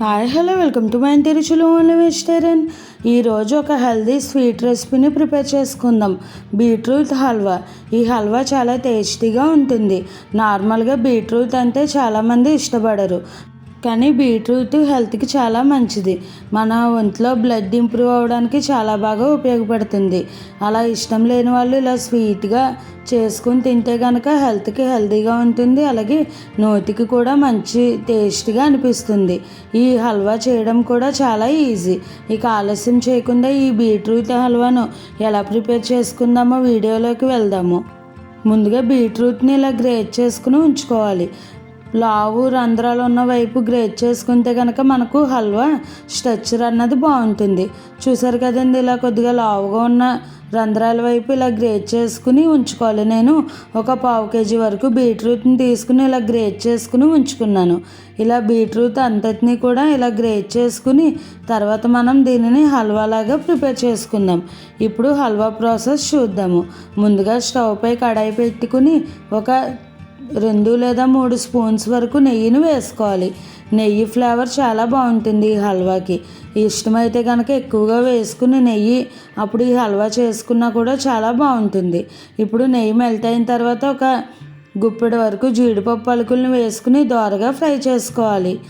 Hi hello welcome to my Tiruchulu only vegetarian ఈరోజు ఒక healthy sweet రెసిపీని prepare చేసుకుందాం. బీట్రూట్ హల్వా ఈ హల్వా చాలా టేస్టీగా ఉంటుంది. నార్మల్గా బీట్రూట్ అంటే చాలామంది ఇష్టపడరు. కానీ బీట్రూట్ హెల్త్కి చాలా మంచిది. మన ఒంట్లో బ్లడ్ ఇంప్రూవ్ అవ్వడానికి చాలా బాగా ఉపయోగపడుతుంది. అలా ఇష్టం లేని వాళ్ళు ఇలా స్వీట్గా చేసుకుని తింటే కనుక హెల్త్కి హెల్తీగా ఉంటుంది. అలాగే నోటికి కూడా మంచి టేస్ట్గా అనిపిస్తుంది. ఈ హల్వా చేయడం కూడా చాలా ఈజీ. ఇక ఆలస్యం చేయకుండా ఈ బీట్రూట్ హల్వాను ఎలా ప్రిపేర్ చేసుకుందామో వీడియోలోకి వెళ్దాము. ముందుగా బీట్రూట్ని ఇలా గ్రేట్ చేసుకుని ఉంచుకోవాలి. లావు రంధ్రాలు ఉన్న వైపు గ్రేట్ చేసుకుంటే కనుక మనకు హల్వా స్ట్రక్చర్ అన్నది బాగుంటుంది. చూసారు కదండి ఇలా కొద్దిగా లావుగా ఉన్న రంధ్రాల వైపు ఇలా గ్రేట్ చేసుకుని ఉంచుకోవాలి. నేను ఒక పావు కేజీ వరకు బీట్రూట్ని తీసుకుని ఇలా గ్రేట్ చేసుకుని ఉంచుకున్నాను. ఇలా బీట్రూట్ అంతటిని కూడా ఇలా గ్రేట్ చేసుకుని తర్వాత మనం దీనిని హల్వాలాగా ప్రిపేర్ చేసుకుందాం. ఇప్పుడు హల్వా ప్రాసెస్ చూద్దాము. ముందుగా స్టవ్ పై కడాయి పెట్టుకుని ఒక రెండు లేదా మూడు స్పూన్స్ వరకు నెయ్యిని వేసుకోవాలి. నెయ్యి ఫ్లేవర్ చాలా బాగుంటుంది ఈ హల్వాకి. ఇష్టమైతే కనుక ఎక్కువగా వేసుకుని నెయ్యి అప్పుడు ఈ హల్వా చేసుకున్నా కూడా చాలా బాగుంటుంది. ఇప్పుడు నెయ్యి మెల్ట్ అయిన తర్వాత ఒక గుప్పెడు వరకు జీడిపప్పు పలుకులను వేసుకుని దోరగా ఫ్రై చేసుకోవాలి.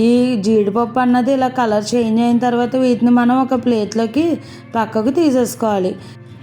ఈ జీడిపప్పు అన్నది ఇలా కలర్ చేంజ్ అయిన తర్వాత వీటిని మనం ఒక ప్లేట్లోకి పక్కకు తీసేసుకోవాలి.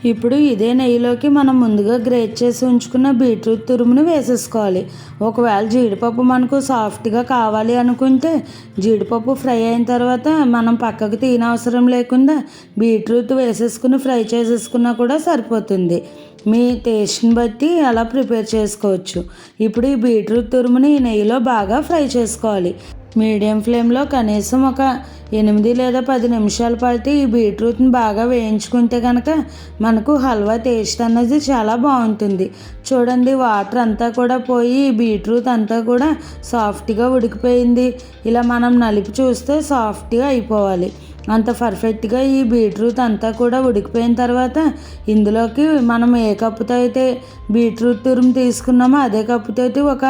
ఇప్పుడు ఇదే నెయ్యిలోకి మనం ముందుగా గ్రేట్ చేసి ఉంచుకున్న బీట్రూట్ తురుమును వేసేసుకోవాలి. ఒకవేళ జీడిపప్పు మనకు సాఫ్ట్గా కావాలి అనుకుంటే జీడిపప్పు ఫ్రై అయిన తర్వాత మనం పక్కకు తీనవసరం లేకుండా బీట్రూట్ వేసేసుకుని ఫ్రై చేసేసుకున్నా కూడా సరిపోతుంది. మీ టేస్ట్ని బట్టి అలా ప్రిపేర్ చేసుకోవచ్చు. ఇప్పుడు ఈ బీట్రూట్ తురుముని ఈ నెయ్యిలో బాగా ఫ్రై చేసుకోవాలి. మీడియం ఫ్లేమ్లో కనీసం ఒక ఎనిమిది లేదా పది నిమిషాల పాటు ఈ బీట్రూట్ని బాగా వేయించుకుంటే కనుక మనకు హల్వా టేస్ట్ అన్నది చాలా బాగుంటుంది. చూడండి వాటర్ అంతా కూడా పోయి ఈ బీట్రూట్ అంతా కూడా సాఫ్ట్గా ఉడికిపోయింది. ఇలా మనం నలిపి చూస్తే సాఫ్ట్గా అయిపోవాలి. అంత పర్ఫెక్ట్గా ఈ బీట్రూట్ అంతా కూడా ఉడికిపోయిన తర్వాత ఇందులోకి మనం ఏ కప్పుతో అయితే బీట్రూట్ తురుము తీసుకున్నామో అదే కప్పుతో అయితే ఒక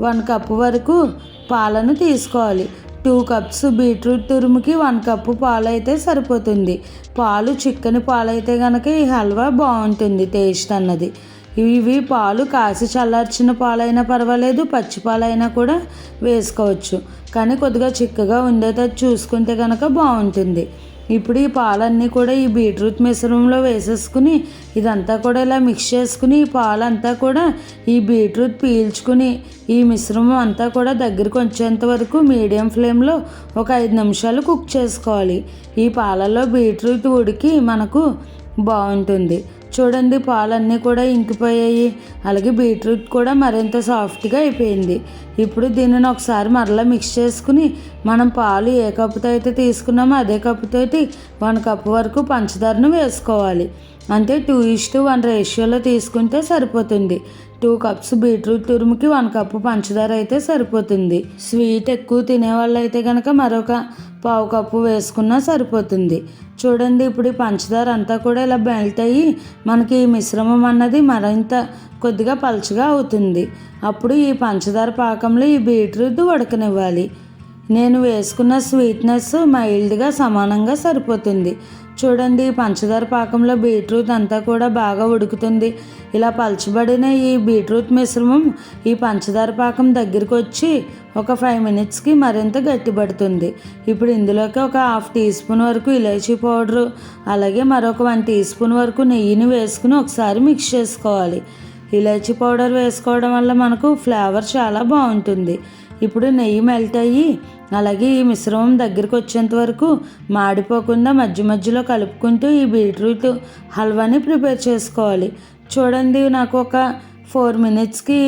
వన్ కప్పు వరకు పాలను తీసుకోవాలి. టూ కప్స్ బీట్రూట్ తురుముకి వన్ కప్పు పాలు అయితే సరిపోతుంది. పాలు చిక్కని పాలు అయితే కనుక ఈ హల్వా బాగుంటుంది టేస్ట్ అన్నది. ఇవి పాలు కాసి చల్లార్చిన పాలైనా పర్వాలేదు పచ్చి పాలైనా కూడా వేసుకోవచ్చు. కానీ కొద్దిగా చిక్కగా ఉండేటట్టు చూసుకుంటే కనుక బాగుంటుంది. ఇప్పుడు ఈ పాలన్నీ కూడా ఈ బీట్రూట్ మిశ్రమంలో వేసేసుకుని ఇదంతా కూడా ఇలా మిక్స్ చేసుకుని ఈ పాలంతా కూడా ఈ బీట్రూట్ పీల్చుకుని ఈ మిశ్రమం అంతా కూడా దగ్గరికి వచ్చేంత వరకు మీడియం ఫ్లేమ్లో ఒక ఐదు నిమిషాలు కుక్ చేసుకోవాలి. ఈ పాలల్లో బీట్రూట్ ఉడికి మనకు బాగుంటుంది. చూడండి పాలన్నీ కూడా ఇంకిపోయాయి. అలాగే బీట్రూట్ కూడా మరింత సాఫ్ట్గా అయిపోయింది. ఇప్పుడు దీనిని ఒకసారి మరలా మిక్స్ చేసుకుని మనం పాలు ఏ కప్పుతో అయితే తీసుకున్నామో అదే కప్పుతోటి వన్ కప్ వరకు పంచదారను వేసుకోవాలి. అంటే టూ ఇస్ టు వన్ రేషియోలో తీసుకుంటే సరిపోతుంది. టూ కప్స్ బీట్రూట్ తురుముకి వన్ కప్పు పంచదార అయితే సరిపోతుంది. స్వీట్ ఎక్కువ తినే వాళ్ళు అయితే కనుక మరొక పావు కప్పు వేసుకున్నా సరిపోతుంది. చూడండి ఇప్పుడు ఈ పంచదార అంతా కూడా ఇలా మెల్ట్ అయ్యి మనకి ఈ మిశ్రమం అన్నది మరింత కొద్దిగా పలుచగా అవుతుంది. అప్పుడు ఈ పంచదార పాకంలో ఈ బీట్రూట్ ఉడకనివ్వాలి. నేను వేసుకున్న స్వీట్నెస్ మైల్డ్గా సమానంగా సరిపోతుంది. చూడండి పంచదార పాకంలో బీట్రూట్ అంతా కూడా బాగా ఉడుకుతుంది. ఇలా పలచబడిన ఈ బీట్రూట్ మిశ్రమం ఈ పంచదార పాకం దగ్గరికి వచ్చి ఒక ఫైవ్ మినిట్స్కి మరింత గట్టిపడుతుంది. ఇప్పుడు ఇందులోకి ఒక హాఫ్ టీ స్పూన్ వరకు ఇలాచీ పౌడరు అలాగే మరొక వన్ టీ స్పూన్ వరకు నెయ్యిని వేసుకుని ఒకసారి మిక్స్ చేసుకోవాలి. ఇలాచీ పౌడర్ వేసుకోవడం వల్ల మనకు ఫ్లేవర్ చాలా బాగుంటుంది. ఇప్పుడు నెయ్యి మెల్ట్ అయ్యి అలాగే ఈ మిశ్రమం దగ్గరికి వచ్చేంత వరకు మాడిపోకుండా మధ్య మధ్యలో కలుపుకుంటూ ఈ బీట్రూట్ హల్వాని ప్రిపేర్ చేసుకోవాలి. చూడండి నాకు ఒక ఫోర్ మినిట్స్కి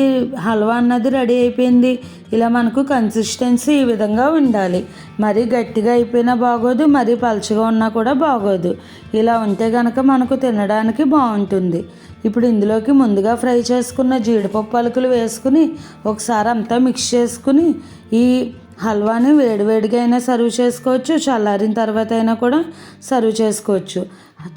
హల్వా అన్నది రెడీ అయిపోయింది. ఇలా మనకు కన్సిస్టెన్సీ ఈ విధంగా ఉండాలి. మరీ గట్టిగా అయిపోయినా బాగోదు మరీ పలుచగా ఉన్నా కూడా బాగోదు. ఇలా ఉంటే కనుక మనకు తినడానికి బాగుంటుంది. ఇప్పుడు ఇందులోకి ముందుగా ఫ్రై చేసుకున్న జీడిపప్పు పలుకులు వేసుకుని ఒకసారి అంతా మిక్స్ చేసుకుని ఈ హల్వాని వేడివేడిగా అయినా సర్వ్ చేసుకోవచ్చు చల్లారిన తర్వాత అయినా కూడా సర్వ్ చేసుకోవచ్చు.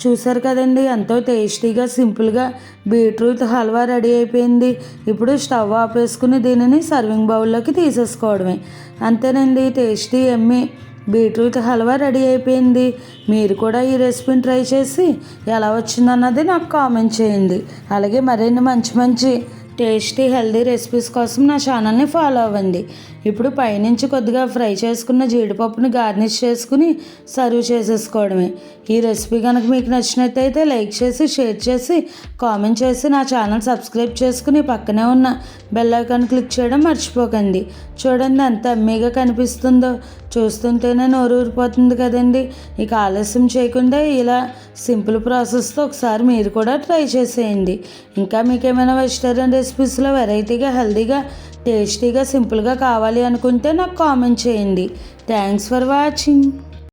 చూసారు కదండి ఎంతో టేస్టీగా సింపుల్గా బీట్రూట్ హల్వా రెడీ అయిపోయింది. ఇప్పుడు స్టవ్ ఆపేసుకుని దీనిని సర్వింగ్ బౌల్లోకి తీసేసుకోవడమే. అంతేనండి tasty yummy beetroot halwa ready అయిపోయింది. మీరు కూడా ఈ రెసిపీని ట్రై చేసి ఎలా వచ్చిందన్నది నాకు కామెంట్ చేయండి. అలాగే మరిన్ని మంచి మంచి టేస్టీ హెల్దీ రెసిపీస్ కోసం నా ఛానల్ని ఫాలో అవ్వండి. ఇప్పుడు పైనుంచి కొద్దిగా ఫ్రై చేసుకున్న జీడిపప్పుని గార్నిష్ చేసుకుని సర్వ్ చేసేసుకోవడమే. ఈ రెసిపీ కనుక మీకు నచ్చినట్టయితే లైక్ చేసి షేర్ చేసి కామెంట్ చేసి నా ఛానల్ సబ్స్క్రైబ్ చేసుకుని పక్కనే ఉన్న బెల్ ఐకాన్ క్లిక్ చేయడం మర్చిపోకండి. చూడండి ఎంత అమ్మీగా కనిపిస్తుందో. చూస్తుంటేనే నోరు ఊరిపోతుంది కదండి. ఇక ఆలస్యం చేయకుండా ఇలా సింపుల్ ప్రాసెస్తో ఒకసారి మీరు కూడా ట్రై చేసేయండి. ఇంకా మీకు ఏమైనా వెజిటేరియన్ రెసిపీస్లో వెరైటీగా హెల్తీగా టేస్టీగా సింపుల్గా కావాలి అనుకుంటే నాకు కామెంట్ చేయండి. Thanks for watching.